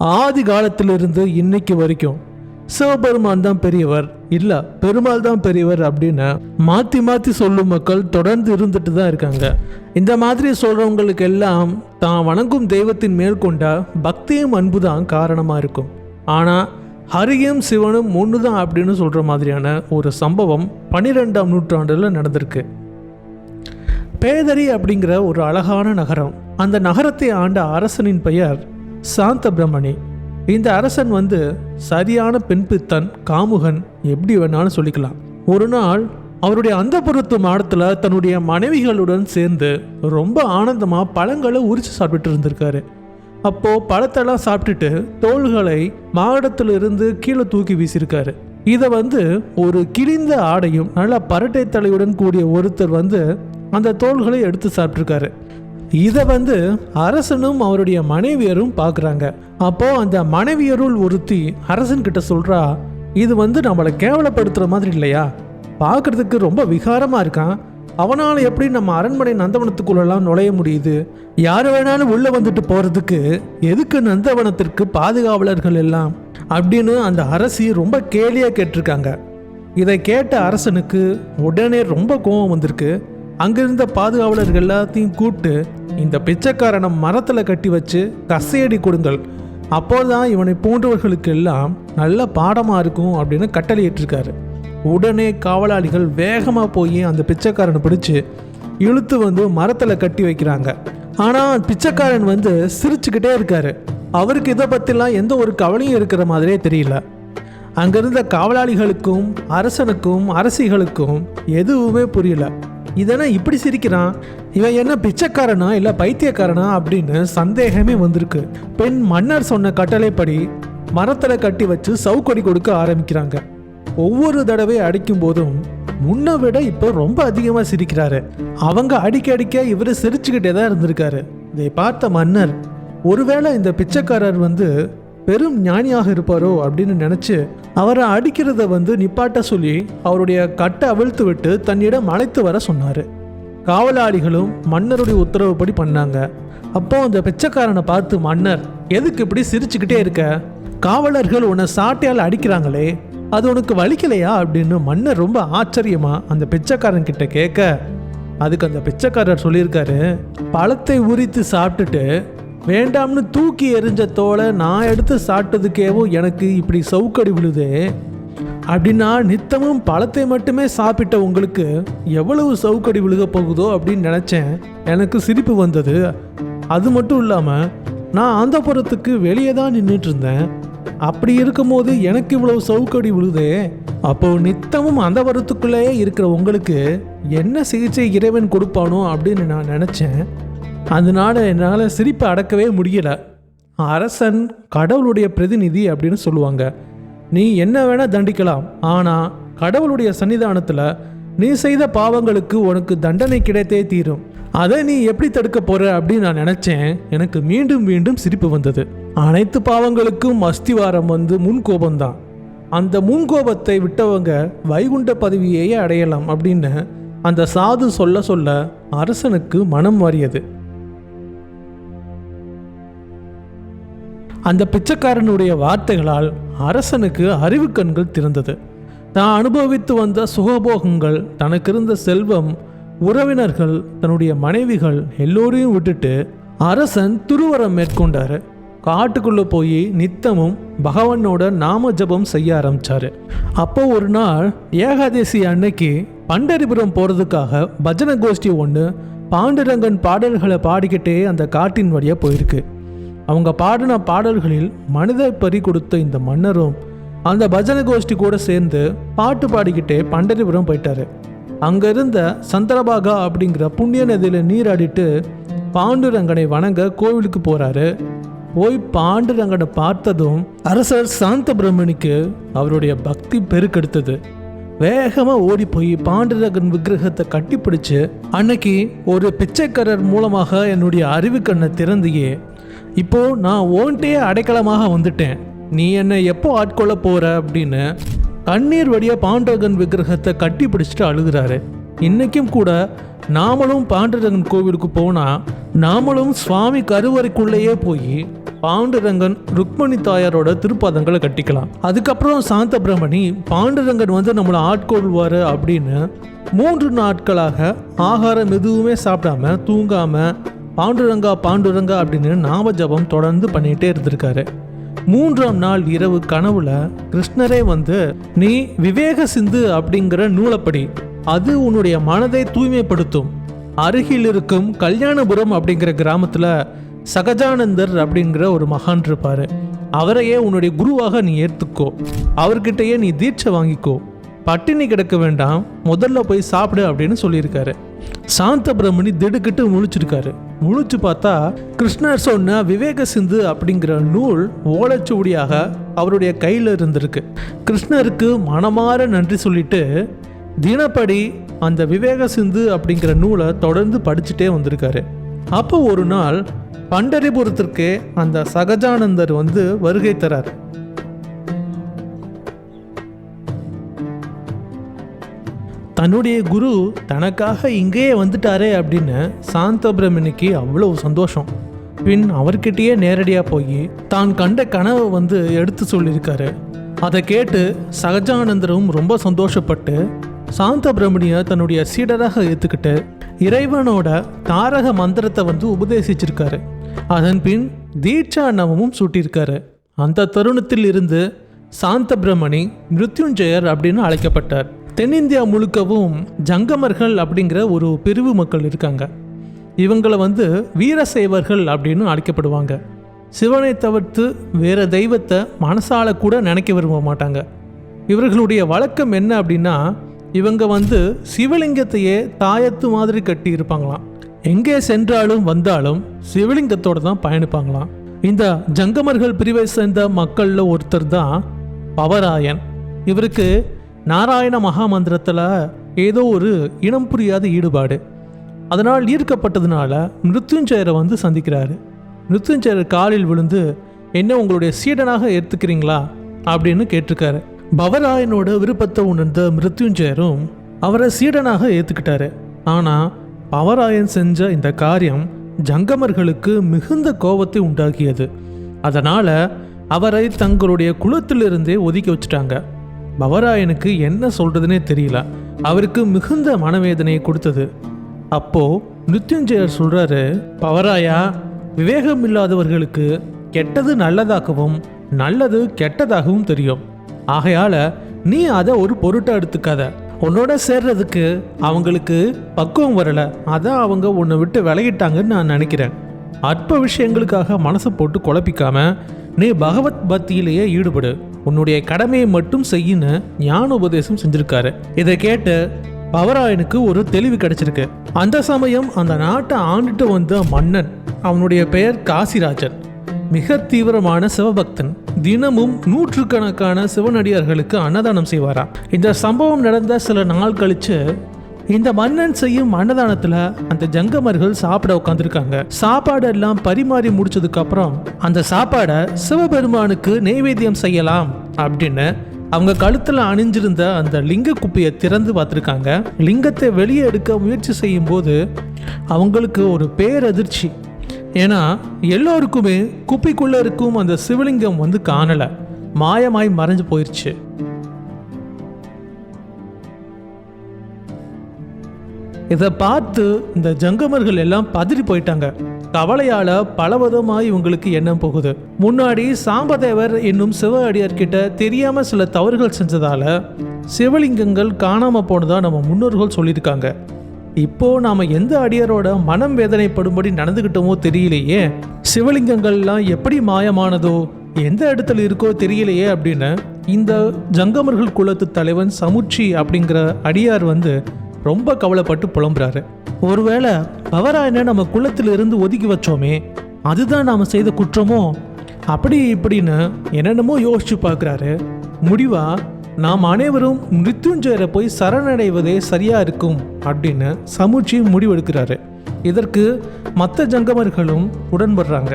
ஆதி காலத்திலிருந்து இன்னைக்கு வரைக்கும் சிவபெருமான் தான் பெரியவர். இல்ல பெருமாள் தான் பெரியவர் அப்படின்னு மாத்தி மாத்தி சொல்லும் மக்கள் தொடர்ந்து இருந்துட்டு தான் இருக்காங்க. இந்த மாதிரி சொல்றவங்களுக்கு எல்லாம் தான் வணங்கும் தெய்வத்தின் மேற்கொண்ட பக்தியும் அன்பு தான் காரணமா இருக்கும். ஆனா ஹரியும் சிவனும் ஒன்று தான் அப்படின்னு சொல்ற மாதிரியான ஒரு சம்பவம் பன்னிரெண்டாம் நூற்றாண்டுல நடந்திருக்கு. பேதரி அப்படிங்கிற ஒரு அழகான நகரம். அந்த நகரத்தை ஆண்ட அரசனின் பெயர் சாந்த பிரம்மணி இந்த அரசன் வந்து சரியான பெண் பித்தன் காமுகன் எப்படி வேணாலும் சொல்லிக்கலாம். ஒரு நாள் அவருடைய அந்தப்புறத்து மாடத்தில் தன்னுடைய மனைவிகளுடன் சேர்ந்து ரொம்ப ஆனந்தமாக பழங்களை உரிச்சு சாப்பிட்டுட்டு இருந்திருக்காரு. அப்போது பழத்தெல்லாம் சாப்பிட்டுட்டு தோள்களை மாடத்திலிருந்து கீழே தூக்கி வீசியிருக்காரு. இதை வந்து ஒரு கிழிந்த ஆடையும் நல்ல பரட்டை தலையுடன் கூடிய ஒருத்தர் வந்து அந்த தோள்களை எடுத்து சாப்பிட்ருக்காரு இதை வந்து அரசனும் அவருடைய மனைவியரும் பார்க்குறாங்க. அப்போ அந்த மனைவியருள் ஒருத்தி அரசன் கிட்ட சொல்றா இது வந்து நம்மளை கேவலப்படுத்துற மாதிரி இல்லையா? பார்க்கறதுக்கு ரொம்ப விகாரமா இருக்கான். அவனால் எப்படி நம்ம அரண்மனை நந்தவனத்துக்குள்ளெல்லாம் நுழைய முடியுது? யார் வேணாலும் உள்ளே வந்துட்டு போகிறதுக்கு எதுக்கு நந்தவனத்திற்கு பாதுகாவலர்கள் எல்லாம்? அப்படின்னு அந்த அரசி ரொம்ப கேலியாக கேட்டிருக்காங்க. இதை கேட்ட அரசனுக்கு உடனே ரொம்ப கோபம் வந்திருக்கு. அங்கிருந்த பாதுகாவலர்கள் எல்லாத்தையும் கூப்பிட்டு இந்த பிச்சைக்காரனை மரத்தில் கட்டி வச்சு கசையடி கொடுங்கள். அப்போதான் இவனை போன்றவர்களுக்கு எல்லாம் நல்ல பாடமாக இருக்கும் அப்படின்னு கட்டளையிட்டிருக்காரு. உடனே காவலாளிகள் வேகமாக போய் அந்த பிச்சைக்காரனை பிடிச்சி இழுத்து வந்து மரத்தில் கட்டி வைக்கிறாங்க. ஆனால் பிச்சைக்காரன் வந்து சிரிச்சுக்கிட்டே இருக்காரு. அவருக்கு இதை பற்றிலாம் எந்த ஒரு கவலையும் இருக்கிற மாதிரியே தெரியல. அங்கிருந்த காவலாளிகளுக்கும் அரசனுக்கும் அரசிகளுக்கும் எதுவுமே புரியல. இதெல்லாம் இப்படி சிரிக்கிறான். இவன் என்ன பிச்சைக்காரனா இல்லை பைத்தியக்காரனா அப்படின்னு சந்தேகமே வந்திருக்கு. பெண் மன்னர் சொன்ன கட்டளைப்படி மரத்தில் கட்டி வச்சு சவுக்கடி கொடுக்க ஆரம்பிக்கிறாங்க. ஒவ்வொரு தடவை அடிக்கும் போதும் முன்னை விட இப்போ ரொம்ப அதிகமாக சிரிக்கிறாரு. அவங்க அடிக்க அடிக்க இவர் சிரிச்சுக்கிட்டே தான் இருந்திருக்காரு. இதை பார்த்த மன்னர் ஒருவேளை இந்த பிச்சைக்காரர் வந்து பெரும் ஞானியாக இருப்பாரோ? அப்படின்னு நினச்சி அவரை அடிக்கிறத வந்து நிப்பாட்ட சொல்லி அவருடைய கட்டை அவிழ்த்து விட்டு தன்னிடம் அழைத்து வர சொன்னார். காவலாளிகளும் மன்னருடைய உத்தரவுப்படி பண்ணாங்க. அப்போ அந்த பிச்சைக்காரனை பார்த்து மன்னர் எதுக்கு இப்படி சிரிச்சுக்கிட்டே இருக்க? காவலர்கள் உன்னை சாட்டையால் அடிக்கிறாங்களே அது உனக்கு வலிக்கலையா? அப்படின்னு மன்னர் ரொம்ப ஆச்சரியமா அந்த பிச்சைக்காரன் கிட்ட கேட்க அதுக்கு அந்த பிச்சைக்காரர் சொல்லியிருக்காரு பழத்தை உரித்து சாப்பிட்டுட்டு வேண்டாம்னு தூக்கி எறிஞ்ச தோலை நான் எடுத்து சாப்பிட்டதுக்கேவோ எனக்கு இப்படி சவுக்கடி விழுதே. அப்படின்னா நித்தமும் பழத்தை மட்டுமே சாப்பிட்ட உங்களுக்கு எவ்வளவு சவுக்கடி விழுக போகுதோ அப்படின்னு நினச்சேன். எனக்கு சிரிப்பு வந்தது. அது மட்டும் இல்லாமல் நான் ஆந்தபுரத்துக்கு வெளியே தான் நின்றுட்டு இருந்தேன். அப்படி இருக்கும்போது எனக்கு இவ்வளவு சவுக்கடி விழுதே. அப்போ நித்தமும் அந்த வரத்துக்குள்ளேயே இருக்கிற உங்களுக்கு என்ன சிகிச்சை இறைவன் கொடுப்பானோ அப்படின்னு நான் நினச்சேன். அதனால என்னால் சிரிப்பை அடக்கவே முடியலை. அரசன் கடவுளுடைய பிரதிநிதி அப்படின்னு சொல்லுவாங்க. நீ என்ன வேணால் தண்டிக்கலாம். ஆனால் கடவுளுடைய சன்னிதானத்தில் நீ செய்த பாவங்களுக்கு உனக்கு தண்டனை கிடைத்தே தீரும். அதை நீ எப்படி தடுக்க போற அப்படின்னு நான் நினச்சேன். எனக்கு மீண்டும் மீண்டும் சிரிப்பு வந்தது. அனைத்து பாவங்களுக்கும் அஸ்திவாரம் வந்து முன்கோபம்தான். அந்த முன்கோபத்தை விட்டவங்க வைகுண்ட பதவியையே அடையலாம் அப்படின்னு அந்த சாது சொல்ல சொல்ல அரசனுக்கு மனம் மாறியது. அந்த பிச்சைக்காரனுடைய வார்த்தைகளால் அரசனுக்கு அறிவு கண்கள் திறந்தது. தான் அனுபவித்து வந்த சுகபோகங்கள் தனக்கு இருந்த செல்வம் உறவினர்கள் தன்னுடைய மனைவிகள் எல்லோரையும் விட்டுட்டு அரசன் துருவரம் மேற்கொண்டார். காட்டுக்குள்ளே போய் நித்தமும் பகவானோட நாம ஜபம் செய்ய ஆரம்பித்தார் அப்போ ஒரு நாள் ஏகாதசி அன்னைக்கு பண்டரிபுரம் போகிறதுக்காக பஜனை கோஷ்டி ஒன்று பாண்டுரங்கன் பாடல்களை பாடிக்கிட்டே அந்த காட்டின் வழியாக போயிருக்கு. அவங்க பாடின பாடல்களில் மனித பறி கொடுத்த இந்த மன்னரும் அந்த பஜனை கோஷ்டி கூட சேர்ந்து பாட்டு பாடிக்கிட்டே பண்டரிபுரம் போயிட்டாரு. அங்கே இருந்த சந்திரபாகா அப்படிங்கிற புண்ணிய நதியில் நீராடிட்டு பாண்டுரங்கனை வணங்க கோவிலுக்கு போறாரு. போய் பாண்டுரங்கனை பார்த்ததும் அரசர் சாந்த பிரம்மணிக்கு அவருடைய பக்தி பெருக்கெடுத்தது. வேகமாக ஓடி போய் பாண்டுரங்கன் விக்கிரகத்தை கட்டிப்பிடிச்சு அன்னைக்கு ஒரு பிச்சைக்காரர் மூலமாக என்னுடைய அறிவு கண்ணை திறந்தியே இப்போ நான் ஓன்ட்டே அடைக்கலமாக வந்துட்டேன். நீ என்னை எப்போ ஆட்கொள்ள போற அப்படின்னு கண்ணீர் வடிய பாண்டரகன் விக்கிரகத்தை கட்டி பிடிச்சிட்டு அழுகிறாரு. இன்னைக்கும் கூட நாமளும் பாண்டரங்கன் கோவிலுக்கு போனா நாமளும் சுவாமி கருவறைக்குள்ளேயே போய் பாண்டுரங்கன் ருக்மணி தாயாரோட திருப்பாதங்களை கட்டிக்கலாம். அதுக்கப்புறம் சாந்த பிரமணி பாண்டுரங்கன் வந்து நம்மளை ஆட்கொள்வார் அப்படின்னு மூன்று நாட்களாக ஆகாரம் எதுவுமே சாப்பிடாம தூங்காம பாண்டுரங்கா பாண்டுரங்கா அப்படின்னு நாமஜபம் தொடர்ந்து பண்ணிகிட்டே இருந்திருக்காரு. மூன்றாம் நாள் இரவு கனவுல கிருஷ்ணரே வந்து நீ விவேக சிந்து அப்படிங்கிற நூலப்படி அது உன்னுடைய மனதை தூய்மைப்படுத்தும். அருகில் இருக்கும் கல்யாணபுரம் அப்படிங்கிற கிராமத்தில் சகஜானந்தர் அப்படிங்கிற ஒரு மகான் இருப்பார். அவரையே உன்னுடைய குருவாக நீ ஏற்றுக்கோ அவர்கிட்டயே நீ தீட்சை வாங்கிக்கோ. பட்டினி கிடக்க வேண்டாம் முதல்ல போய் சாப்பிடு அப்படின்னு சொல்லியிருக்காரு. சாந்த பிரமணி திடுக்கிட்டு முழிச்சிருக்காரு. முழிச்சு பார்த்தா கிருஷ்ணர் சொன்ன விவேக சிந்து அப்படிங்கிற நூல் ஓலைச்சுவடியாக அவருடைய கையில் இருந்திருக்கு. கிருஷ்ணருக்கு மனமாற நன்றி சொல்லிட்டு தினப்படி அந்த விவேக சிந்து அப்படிங்கிற நூலை தொடர்ந்து படிச்சுட்டே வந்திருக்காரு. அப்போ ஒரு நாள் பண்டரிபுரத்திற்கு அந்த சகஜானந்தர் வந்து வருகை தரார். தன்னுடைய குரு தனக்காக இங்கேயே வந்துட்டாரே அப்படின்னு சாந்த பிரமணிக்கு அவ்வளவு சந்தோஷம். பின் அவர்கிட்டயே நேரடியாக போய் தான் கண்ட கனவை வந்து எடுத்து சொல்லியிருக்காரு. அதை கேட்டு சகஜானந்தரும் ரொம்ப சந்தோஷப்பட்டு சாந்த பிரமணியை தன்னுடைய சீடராக ஏற்றுக்கிட்டு இறைவனோட தாரக மந்திரத்தை வந்து உபதேசிச்சிருக்காரு. அதன் பின் தீட்சா நவமும் சூட்டியிருக்காரு. அந்த தருணத்தில் இருந்து சாந்த பிரமணி மிருத்யுஞ்சயர் அப்படின்னு அழைக்கப்பட்டார். தென்னிந்தியா முழுக்கவும் ஜங்கமர்கள் அப்படிங்கிற ஒரு பிரிவு மக்கள் இருக்காங்க. இவங்களை வந்து வீரசைவர்கள் அப்படின்னு அழைக்கப்படுவாங்க. சிவனை தவிர்த்து வேற தெய்வத்தை மனசால கூட நினைக்க விரும்ப மாட்டாங்க. இவர்களுடைய வழக்கம் என்ன அப்படின்னா இவங்க வந்து சிவலிங்கத்தையே தாயத்து மாதிரி கட்டி இருப்பாங்களாம். எங்கே சென்றாலும் வந்தாலும் சிவலிங்கத்தோடு தான் பயணிப்பாங்களாம். இந்த ஜங்கமர்கள் பிரிவை சேர்ந்த மக்களில் ஒருத்தர் தான் பவராயன். இவருக்கு நாராயண மகாமந்திரத்தில் ஏதோ ஒரு இனம் புரியாத ஈடுபாடு. அதனால் ஈர்க்கப்பட்டதுனால மிருத்யுஞ்சயரை வந்து சந்திக்கிறாரு. மிருத்யுஞ்சயர் காலில் விழுந்து என்ன உங்களுடைய சீடனாக ஏற்றுக்கிறீங்களா அப்படின்னு கேட்டிருக்காரு. பவராயனோட விருப்பத்தை உணர்ந்த மிருத்யுஞ்சயரும் அவரை சீடனாக ஏற்றுக்கிட்டாரு ஆனால் பவராயன் செஞ்ச இந்த காரியம் ஜங்கமர்களுக்கு மிகுந்த கோபத்தை உண்டாக்கியது. அதனால் அவரை தங்களுடைய குலத்திலிருந்தே ஒதுக்கி வச்சுட்டாங்க. பவராயனுக்கு என்ன சொல்கிறதுனே தெரியல. அவருக்கு மிகுந்த மனவேதனையை கொடுத்தது. அப்போ மிருத்யுஞ்சயர் சொல்றாரு பவராயா விவேகம் இல்லாதவர்களுக்கு கெட்டது நல்லதாகவும் நல்லது கெட்டதாகவும் தெரியும். ஆகையால நீ அதை ஒரு பொருட்டை எடுத்துக்காத. உன்னோட சேர்றதுக்கு அவங்களுக்கு பக்குவம் வரல. அதான் அவங்க உன்னை விட்டு விலகிட்டாங்கன்னு நான் நினைக்கிறேன். அற்ப விஷயங்களுக்காக மனசை போட்டு குழப்பிக்காம நீ பகவத் பக்தியிலேயே ஈடுபடு. உன்னுடைய கடமையை மட்டும் செய்யின்னு ஞான உபதேசம் செஞ்சிருக்காரு. இதை கேட்டு பவராயனுக்கு ஒரு தெளிவு கிடைச்சிருக்கு. அந்த சமயம் அந்த நாட்டை ஆண்டுட்டு வந்த மன்னன் அவனுடைய பெயர் காசிராஜன். மிக தீவிரமான சிவபக்தன். தினமும் நூற்றுக்கணக்கான சிவனடியார்களுக்கு அன்னதானம் செய்வாராம். இந்த சம்பவம் நடந்த சில நாள் கழிச்சு இந்த மன்னன் செய்யும் அன்னதானத்துல அந்த ஜங்கமர்கள் சாப்பிட உட்காந்துருக்காங்க சாப்பாடு எல்லாம் பரிமாறி முடிச்சதுக்கு அப்புறம் அந்த சாப்பாடை சிவபெருமானுக்கு நெய்வேத்தியம் செய்யலாம் அப்படின்னு அவங்க கழுத்துல அணிஞ்சிருந்த அந்த லிங்க குப்பையை திறந்து பார்த்துருக்காங்க. லிங்கத்தை வெளியே எடுக்க முயற்சி செய்யும் போது அவங்களுக்கு ஒரு பேரதிர்ச்சி. ஏன்னா எல்லோருக்குமே குப்பைக்குள்ளே இருக்கும் அந்த சிவலிங்கம் வந்து காணல. மாயமாய் மறைஞ்சு போயிருச்சு. இதை பார்த்து இந்த ஜங்கமர்கள் எல்லாம் பதறி போயிட்டாங்க. கவலையால பலவிதமாய் இவங்களுக்கு எண்ணம் போகுது. முன்னாடி சாம்பதேவர் என்னும் சிவ அடியார்கிட்ட தெரியாம சில தவறுகள் செஞ்சதால சிவலிங்கங்கள் காணாம போனதா நம்ம முன்னோர்கள் சொல்லியிருக்காங்க. இப்போ நாம எந்த அடியாரோட மனம் வேதனைப்படும்படி நடந்துகிட்டோமோ தெரியலையே. சிவலிங்கங்கள்லாம் எப்படி மாயமானதோ எந்த இடத்துல இருக்கோ தெரியலையே அப்படின்னு இந்த ஜங்கமர்கள் குலத்து தலைவன் சமுச்சி அப்படிங்கிற அடியார் வந்து ரொம்ப கவலைப்பட்டு புலம்புறாரு. ஒருவேளை பவராயனை நம்ம குலத்துல இருந்து ஒதுக்கி வச்சோமே அதுதான் நாம் செய்த குற்றமோ? அப்படி இப்படின்னு என்னென்னமோ யோசிச்சு பார்க்குறாரு. முடிவா நாம் அனைவரும் மிருத்யுஞ்சயரை போய் சரணடைவதே சரியா இருக்கும் அப்படின்னு சமுச்சி முடிவெடுக்கிறாரு. இதற்கு மற்ற ஜங்கமர்களும் உடன்படுறாங்க.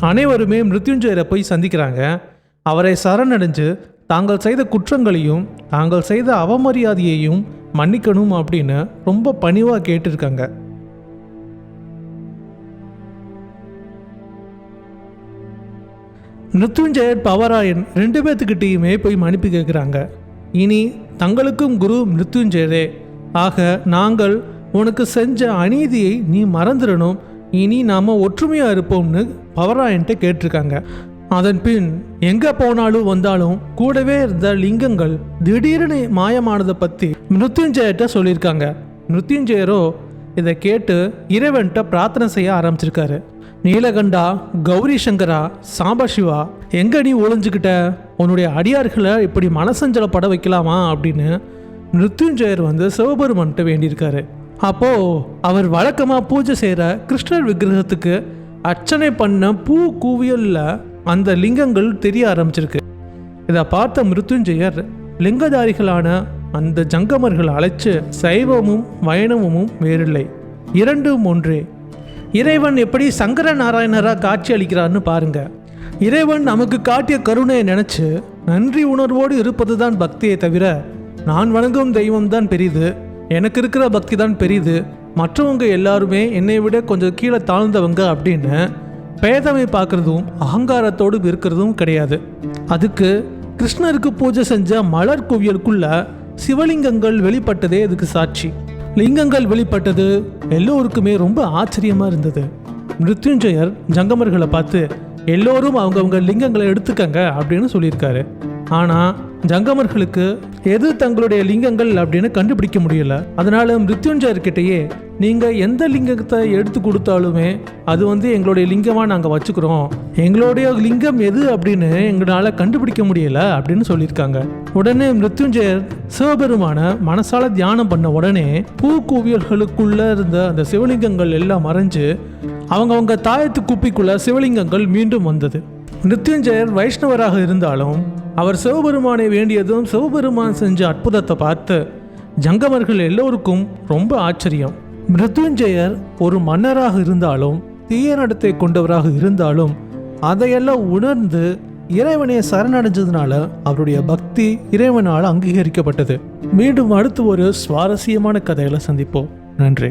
அனைவருமே மிருத்யுஞ்சயரை போய் சந்திக்கிறாங்க. அவரை சரணடைஞ்சு தாங்கள் செய்த குற்றங்களையும் தாங்கள் செய்த அவமரியாதையையும் மன்னிக்கணும் அப்படின்னு ரொம்ப பணிவாக கேட்டிருக்காங்க. மிருத்யுஞ்சயர் பவராயன் ரெண்டு பேர்த்துக்கிட்டேயுமே போய் மன்னிப்பு கேட்குறாங்க இனி தங்களுக்கும் குரு மிருத்யுஞ்சயரே. ஆக நாங்கள் உனக்கு செஞ்ச அநீதியை நீ மறந்துடணும். இனி நாம ஒற்றுமையாக இருப்போம்னு பவராயன்ட்ட கேட்டிருக்காங்க. அதன் பின் எங்க போனாலும் வந்தாலும் கூடவே இருந்த லிங்கங்கள் திடீர்னு மாயமானதை பத்தி மிருத்யுஞ்சயர்கிட்ட சொல்லியிருக்காங்க. மிருத்யுஞ்சயரோ இதை கேட்டு இறைவன்கிட்ட பிரார்த்தனை செய்ய ஆரம்பிச்சிருக்காரு. நீலகண்டா கௌரி சங்கரா சாம்பசிவா எங்க நீ ஒளிஞ்சுக்கிட்ட உன்னுடைய அடியார்களை இப்படி மனசஞ்சலப்பட வைக்கலாமா அப்படின்னு மிருத்யுஞ்சயர் வந்து சிவபெருமன்ட்டு வேண்டியிருக்காரு. அப்போ அவர் வழக்கமாக பூஜை செய்கிற கிருஷ்ணர் விக்கிரகத்துக்கு அர்ச்சனை பண்ண பூ கூவியலில் அந்த லிங்கங்கள் தெரிய ஆரம்பிச்சிருக்கு. இதை பார்த்த மிருத்துஞ்சயர் லிங்கதாரிகளான அந்த ஜங்கமர்கள் அழைச்சு சைவமும் வைணவமும் வேறில்லை. இரண்டும் ஒன்றே இறைவன் எப்படி சங்கர நாராயணராக காட்சி அளிக்கிறார்னு பாருங்க. இறைவன் நமக்கு காட்டிய கருணையை நினச்சி நன்றி உணர்வோடு இருப்பதுதான் பக்தியை தவிர நான் வணங்கும் தெய்வம் தான் பெரிது எனக்கு இருக்கிற பக்தி தான் பெரிது மற்றவங்க எல்லாருமே என்னை விட கொஞ்சம் கீழே தாழ்ந்தவங்க அப்படின்னு பேதமை பார்க்குறதும் அகங்காரத்தோடு இருக்கிறதும் கிடையாது. அதுக்கு கிருஷ்ணருக்கு பூஜை செஞ்ச மலர் குவியலுக்குள்ள சிவலிங்கங்கள் வெளிப்பட்டதே இதுக்கு சாட்சி. லிங்கங்கள் வெளிப்பட்டது எல்லோருக்குமே ரொம்ப ஆச்சரியமாக இருந்தது. மிருத்யுஞ்சயர் ஜங்கமர்களை பார்த்து எல்லோரும் அவங்கவுங்க லிங்கங்களை எடுத்துக்கங்க அப்படின்னு சொல்லியிருக்காரு. ஆனால் ஜங்கமர்களுக்கு எது தங்களுடைய லிங்கங்கள் அப்படின்னு கண்டுபிடிக்க முடியல. அதனால மிருத்யுஞ்சயர்கிட்டயே நீங்க எந்த லிங்கத்தை எடுத்து கொடுத்தாலுமே அது வந்து எங்களுடைய லிங்கமா நாங்க வச்சுக்கிறோம். எங்களுடைய லிங்கம் எது அப்படின்னு எங்களால கண்டுபிடிக்க முடியல அப்படின்னு சொல்லியிருக்காங்க. உடனே மிருத்யுஞ்சயர் சிவபெருமான மனசால தியானம் பண்ண உடனே பூக்குவியல்களுக்குள்ள இருந்த அந்த சிவலிங்கங்கள் எல்லாம் மறைஞ்சு அவங்கவுங்க தாயத்து குப்பிக்குள்ள சிவலிங்கங்கள் மீண்டும் வந்தது. மிருத்யுஞ்சயர் வைஷ்ணவராக இருந்தாலும் அவர் சிவபெருமானை வேண்டியதும் சிவபெருமான் செஞ்ச அற்புதத்தை பார்த்து ஜங்கமர்கள் எல்லோருக்கும் ரொம்ப ஆச்சரியம். மிருத்யுஞ்சயர் ஒரு மன்னராக இருந்தாலும் தீய நடத்தை கொண்டவராக இருந்தாலும் அதையெல்லாம் உணர்ந்து இறைவனை சரணடைஞ்சதுனால அவருடைய பக்தி இறைவனால் அங்கீகரிக்கப்பட்டது. மீண்டும் அடுத்து ஒரு சுவாரஸ்யமான கதைகளை சந்திப்போம். நன்றி.